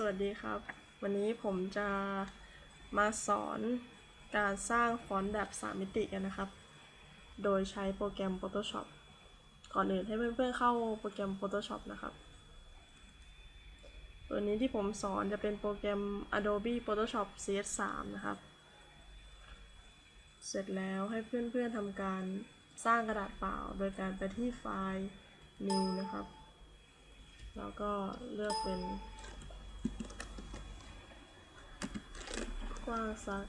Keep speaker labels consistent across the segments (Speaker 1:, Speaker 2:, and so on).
Speaker 1: สวัสดีครับ วันนี้ผมจะมาสอนการสร้างฟอนต์แบบ 3 มิติกันนะครับ โดยใช้โปรแกรม Photoshop ก่อนอื่นให้เพื่อนๆเข้าโปรแกรม Photoshop นะครับ ตัวนี้ที่ผมสอนจะเป็นโปรแกรม Adobe Photoshop CS3 นะครับ เสร็จแล้วให้เพื่อนๆทำการสร้างกระดาษเปล่า โดยการไปที่ไฟล์ New นะครับ แล้วก็เลือกเป็น กว้างสัก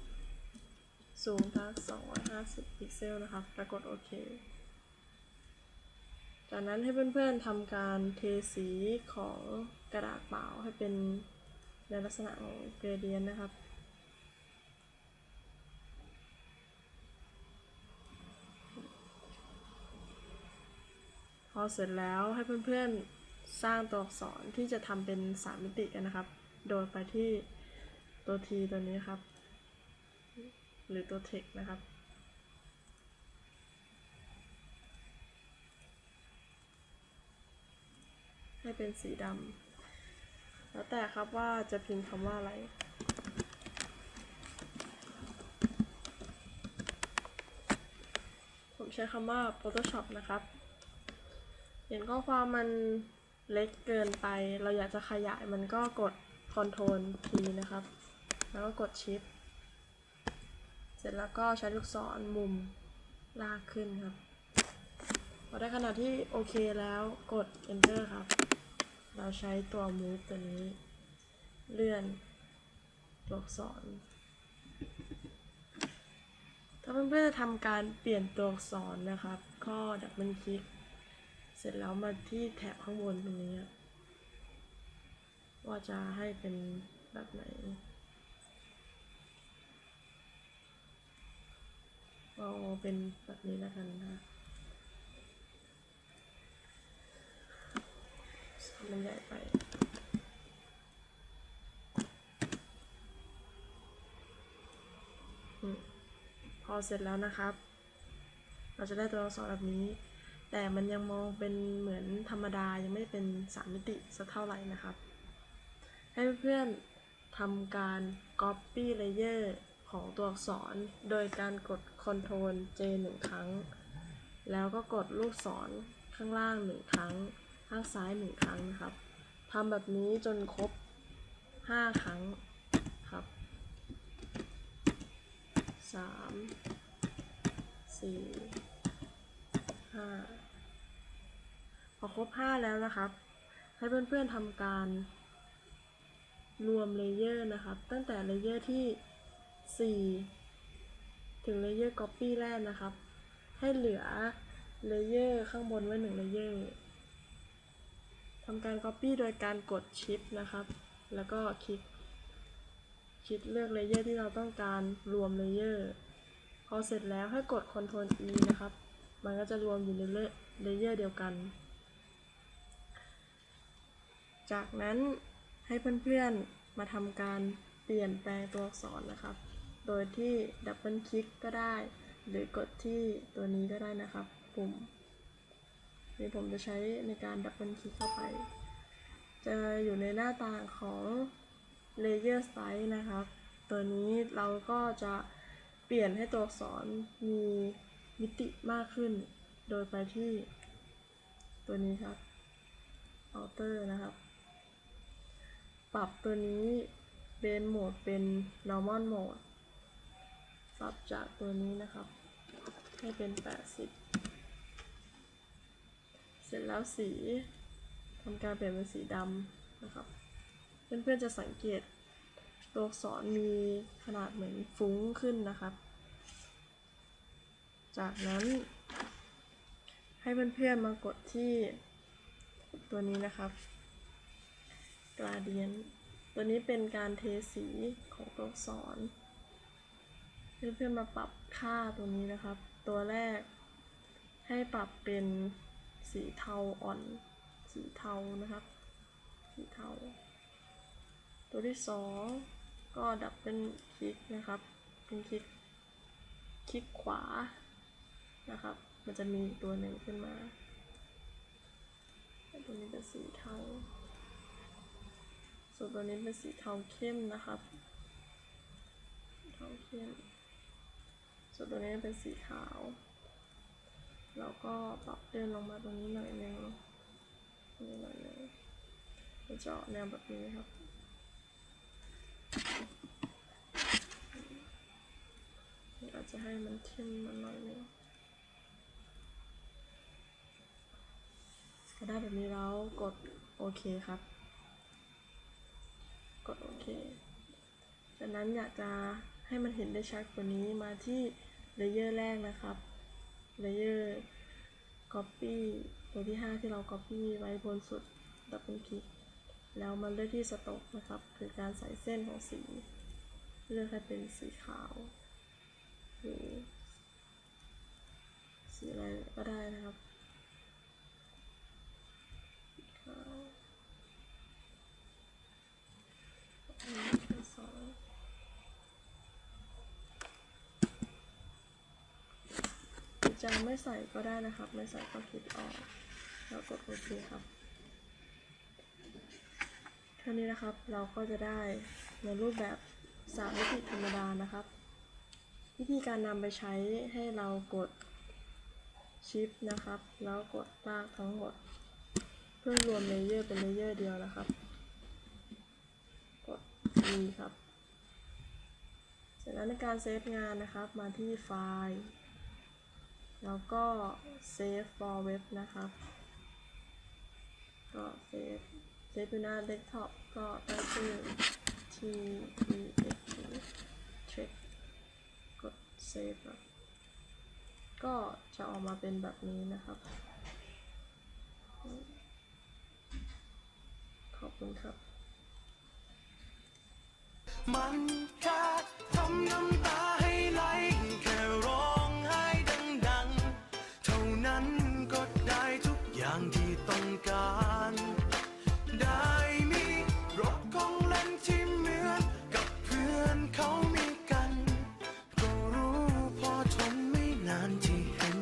Speaker 1: 550 สูงสัก 250 พิกเซลนะครับ แล้วกดโอเค จากนั้นให้เพื่อนๆทำการเทสีของกระดาษเปล่าให้เป็นในลักษณะของเกรเดียนนะครับพอเสร็จแล้วให้เพื่อนๆสร้างตัวอักษรที่จะทำเป็น3มิติกันนะครับ โดยไปที่ ตัว T ตัวนี้ครับ หรือตัว text นะครับ ให้เป็นสีดำแล้วแต่ครับว่าจะพิมพ์คำว่าอะไรผมใช้คำว่า Photoshop นะครับ เห็นข้อความมันเล็กเกินไป เราอยากจะขยายมันก็กด Ctrl T นะครับ แล้วก็กด Shift เสร็จแล้วก็ใช้ลูกศรมุมลากขึ้นครับ พอได้ขนาดที่โอเคแล้วกด Enter ครับ เราใช้ตัว Move ตัวนี้ เลื่อนตัวอักษร ถ้าเพื่อนๆจะทำการเปลี่ยนตัวอักษรนะครับ ก็ดับเบิลคลิก เสร็จแล้วมาที่แถบข้างบนตรงนี้ครับว่าจะให้เป็นแบบไหน เป็นแบบนี้แล้วกันนะมันใหญ่ไปพอเสร็จแล้วนะครับ เราจะได้ตัวอักษรแบบนี้ แต่มันยังมองเป็นเหมือนธรรมดายังไม่เป็นสามมิติสักเท่าไหร่นะครับ ให้เพื่อนๆทำการ copy layer ของตัวอักษร โดยการกด Ctrl J หนึ่งครั้ง แล้วก็กดลูกศรข้างล่างหนึ่งครั้ง ข้างซ้ายหนึ่งครั้งนะครับทำแบบนี้จนครบ 5 ครั้งครับสามสี่ห้าพอครบห้าแล้วนะครับ ให้เพื่อนๆทำการรวมเลเยอร์นะครับ ตั้งแต่เลเยอร์ที่ 4 ถึงเลเยอร์ Copy แรกนะครับ ให้เหลือเลเยอร์ข้างบนไว้หนึ่งเลเยอร์ทำการ Copy โดยการกด Shift นะครับ แล้วก็คลิก คลิกเลือกเลเยอร์ที่เราต้องการรวมเลเยอร์ พอเสร็จแล้วให้กด Ctrl E นะครับ มันก็จะรวมอยู่ในเลเยอร์เดียวกัน จากนั้นให้เพื่อนๆมาทำการเปลี่ยนแปลงตัวอักษรนะครับ โดยที่ดับเบิลคลิกก็ได้ หรือกดที่ตัวนี้ก็ได้นะครับ ปุ่มนี่ผมจะใช้ในการดับเบิลคลิกเข้าไป จะอยู่ในหน้าต่างของ Layer Size นะครับ ตัวนี้เราก็จะเปลี่ยนให้ตัวอักษรมีมิติมากขึ้น โดยไปที่ตัวนี้ครับ Outer นะครับ ปรับตัวนี้เบนโหมดเป็น normal mode ปรับจากตัวนี้นะครับ ให้เป็น 80 เสร็จแล้วสีทำการเปลี่ยนเป็นสีดำนะครับ เพื่อนๆจะสังเกต ตัวอักษรมีขนาดเหมือนฟุ้งขึ้นนะครับ จากนั้น ให้เพื่อนๆมากดที่ตัวนี้นะครับ gradient ตัวนี้เป็นการเทสีของตัวอักษร เพื่อนๆมาปรับค่าตัวนี้นะครับ ตัวแรกให้ปรับเป็นสีเทาอ่อน สีเทานะครับ สีเทา ตัวที่สองก็ดับเป็นคลิกนะครับ เป็นคลิก คลิกขวา นะครับ มันจะมีตัวหนึ่งขึ้นมา ตัวนี้เป็นสีเทา ส่วนตัวนี้เป็นสีเทาเข้มนะครับ เทาเข้ม ส่วนตัวนี้เป็นสีขาวแล้วก็ปรับเดินลงมาตรงนี้หน่อยนึงนี่หน่อยนึงจะเจาะแนวแบบนี้ครับอาจจะให้มันทิ่มมันหน่อยนึงก็ได้แบบนี้แล้วกดโอเคครับ กดโอเค จากนั้นอยากจะให้มันเห็นได้ชัดกว่านี้มาที่ เลเยอร์แรกนะครับเลเยอร์ Copy ตัวที่ 5 ที่เรา Copy ไว้บนสุดดับเบิลคลิกแล้วมันเลือกที่สต็อกนะครับ คือการใส่เส้นของสี เลือกให้เป็นสีขาว หรือ สีอะไรก็ได้นะครับสีขาวอันนี้คือสองหรือจะ ไม่ใส่ก็ได้นะครับ ไม่ใส่ก็คลิกออก แล้วกดโอเคครับเท่านี้นะครับเราก็จะได้ในรูปแบบสามมิติธรรมดานะครับ วิธีการนำไปใช้ให้เรากดชิปนะครับ แล้วกดลากทั้งหมด เพื่อรวมเลเยอร์เป็นเลเยอร์เดียวนะครับ กด E ครับ เสร็จแล้วในการเซฟงานนะครับมาที่ไฟล์ แล้วก็ Save for Web นะครับ ก็เซฟเซฟอยู่หน้าเดสก์ท็อปก็ตั้งชื่อ T E X Check กด Save ครับก็จะออกมาเป็นแบบนี้นะครับ ขอบคุณครับ
Speaker 2: มัน อย่างที่ต้องการ